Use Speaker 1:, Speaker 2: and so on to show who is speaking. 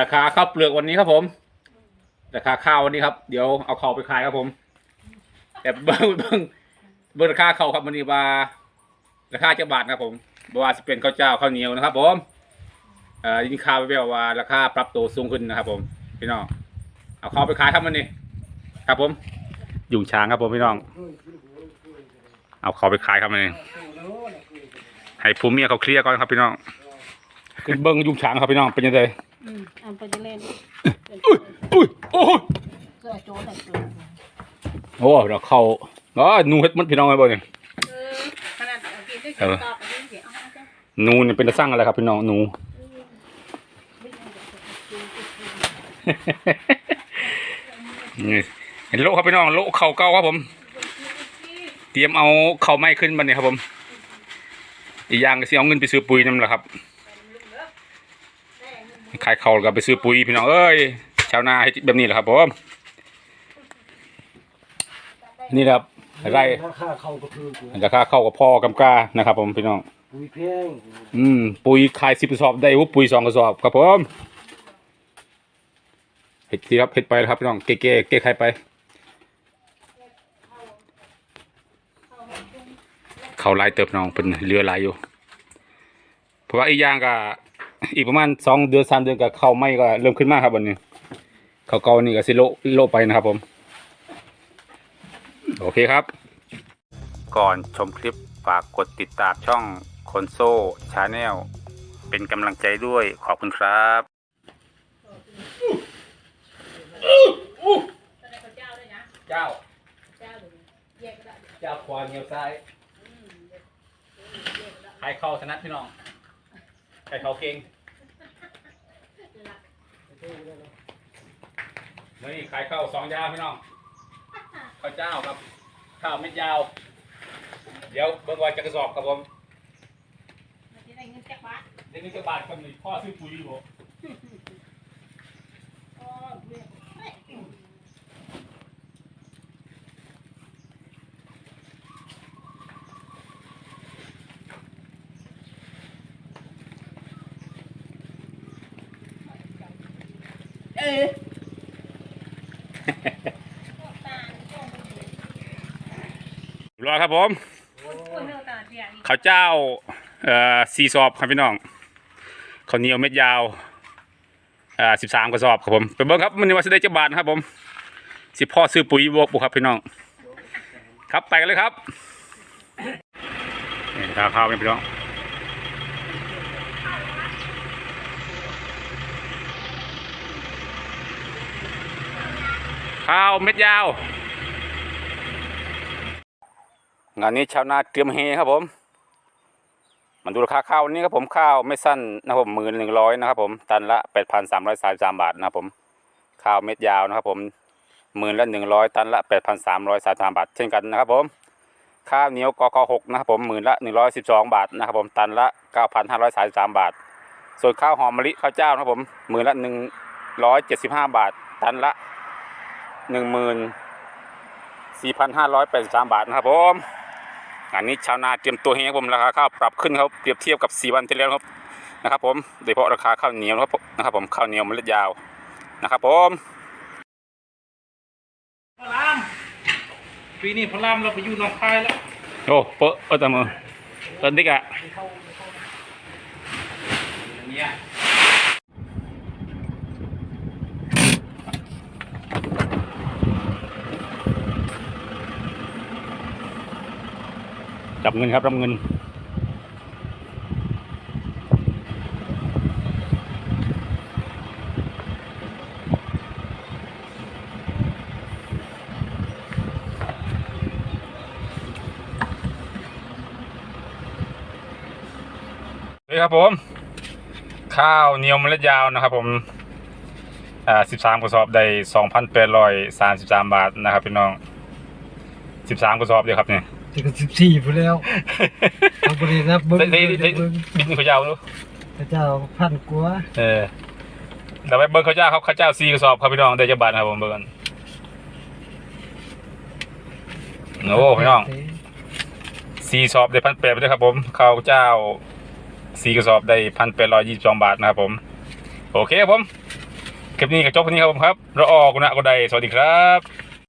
Speaker 1: ราคาข้าวเปลือกวันนี้ครับผม ราคาข้าววันนี้ครับ เดี๋ยวเอาข้าวไปขายครับผม แต่เบิ้งเบิ้งเบิ้งราคาข้าวครับวันนี้ว่าราคาจะบาทครับผมบว่าจะเป็นข้าวเจ้าข้าวเหนียวนะครับ ผมเอ่อยินข่าวไปแบบว่าราคาปรับตัวสูงขึ้นนะครับ ผมพี่น้องเอาข้าวไปขายครับวันนี้ ครับผมยุงช้างครับผมพี่น้อง เอาข้าวไปขายครับวันนี้ให้ผู้เมียเขาเคลียร์ก่อนครับพี่น้องขึ้นเบิ้งยุงช้างครับพี่น้องเป็นยังไง
Speaker 2: อืมอันไปจะเล่น
Speaker 1: อุ้ยโอ้ย
Speaker 2: เสื้อโจ้แต่เกิน
Speaker 1: โอ้เราเข้าอ๋อหนูเฮ็ดมันพี่น้องไงบ่เนี่ย
Speaker 2: เออขนาดเอากินได้กินตอบไปได้เสียเอาจ้ะ
Speaker 1: หนูเนี่ยเป็นตะสร้างอะไรครับพี่น้องหนู นี่เห็นโลครับพี่น้องโลเข่าเก่าครับผม เตรียมเอาเข่าไม้ขึ้นมาเนี่ยครับผม อีกอย่างก็สิเอาเงินไปซื้อปุ๋ยนั่นแหละครับ ขายเข่าแล้วก็ไปซื้อปุ๋ยพี่น้องเอ้ยชาวนาเฮ็ดแบบนี้แหละครับผมนี่แหละครับไร่
Speaker 3: ราคาเข้าก็คือกู
Speaker 1: ราคาเข้ากับพ่อกำกานะครับผมพี่น้อง
Speaker 3: ปุ๋ยแพง
Speaker 1: อืมปุ๋ยขายสิบกระสอบได้วุ้ปุ๋ยสองกระสอบครับผมเห็ดสิครับเห็ดไปแล้วครับพี่น้องเก๋เก๋เก๋ใครไปเขาลายเติบน้องเป็นเรือลายอยู่ เพราะว่าอีกอย่างก็ อีกประมาณสองเดือนสามเดือนก็เข้าไม่ก็เริ่มขึ้นมากครับวันนี้เขาเก่านี่ก็สิโลโลไปนะครับผม โอเคครับ ก่อนชมคลิปฝากกดติดตามช่องคนโซ่ชาแนลเป็นกำลังใจด้วยขอบคุณครับ
Speaker 2: เจ้าด้วยนะ
Speaker 1: เจ้า
Speaker 2: เจ้าเลยแยกก็ได้
Speaker 1: เจ้าควานเงียวซ้ายใครเข้าถนัดพี่น้อง ใครเข้าเก่งนี่ขายข้าวสองยาวพี่น้องข้าวเจ้าครับ ข้าวเม็ดยาว เดี๋ยวเบิ่งว่าจะกระสอบครับผม
Speaker 2: มันจะได้เงินจากบ้าน
Speaker 1: เดี๋ยวนี้จะบาทคนนี้พ่อซื้อปุ๋ยอยู่ผม
Speaker 2: อ๋อเรียกเฮ้ย
Speaker 1: เอ๊ะ
Speaker 2: ตาลส้ม
Speaker 1: รอครับผม
Speaker 2: คนคนเนื้อตาเสียนี่
Speaker 1: ข้าวเจ้าเอ่อสี่สอบครับพี่น้องข้าวเหนียวเม็ดยาวอ่าสิบสามกระสอบครับผมไปเบิ่งครับมันนี่ว่าจะได้เจ้าบาทนะครับผมสิพ่อซื้อปุ๋ยบวกบุครับพี่น้อง ครับไปกันเลยครับนี่ข้าวข้าวเป็นพี่น้อง ข้าวเม็ดยาว งานนี้ชาวนาเตรียมเฮครับผม มันดูราคาข้าววันนี้ครับผมข้าวไม่สั้นนะครับผมหมื่นหนึ่งร้อยนะครับผมตันละแปดพันสามร้อยสามสามบาทนะครับผมข้าวเม็ดยาวนะครับผมหมื่นละหนึ่งร้อยตันละแปดพันสามร้อยสามสามบาทเช่นกันนะครับผมข้าวเหนียวกกหกนะครับผมหมื่นละหนึ่งร้อยสิบสองบาทนะครับผมตันละเก้าพันห้าร้อยสามสามบาท ส่วนข้าวหอมมะลิข้าวเจ้านะครับผมหมื่นละหนึ่งร้อยเจ็ดสิบห้าบาท ตันละ หนึ่งหมื่นสี่พันห้าร้อยแปดสิบสามบาทนะครับผมงานนี้ชาวนาเตรียมตัวเฮงครับผมราคาข้าวปรับขึ้นครับเปรียบเทียบกับ4วันที่แล้วครับนะครับ ผมโดยเฉพาะราคาข้าวเหนียวนะครับนะครับผมข้าวเหนียวเมล็ดยาวนะครับผม
Speaker 3: พระรามปีนี้พระรามเราไปอยู่หนองคายแล้ว
Speaker 1: โอ้เปอะเออแต่มือเอินดิกอะเนี่ย จับเงินครับรับเงินนี่ครับผม ข้าวเหนียวเมล็ดยาวนะครับผมอ่าสิบสามกระสอบได้สองพันแปดร้อยสามสิบสามบาทนะครับพี่น้องสิบสามกระสอบเดียวครับเนี่ย
Speaker 3: จะกันสิบสี่พูแล้วเอาบริษัทเบิ้ง
Speaker 1: ได้ได้ได้
Speaker 3: เบิ้ง
Speaker 1: บินเขาเจ้าดู
Speaker 3: พระเจ้าพันกว่า
Speaker 1: เออเราไปเบิ้งเขาเจ้าครับเขาเจ้าสี่กระสอบครับพี่น้องได้จะบาทนะครับผมเบิ้งโอ้พี่น้องสี่สอบได้พันแปดด้วยครับผมข้าวเจ้าสี่กระสอบได้พันแปดร้อยยี่สิบสองบาทนะครับผม โอเคครับผมคลิปนี้ก็จบแค่นี้ครับผมครับเราออกนะก็ได้สวัสดีครับ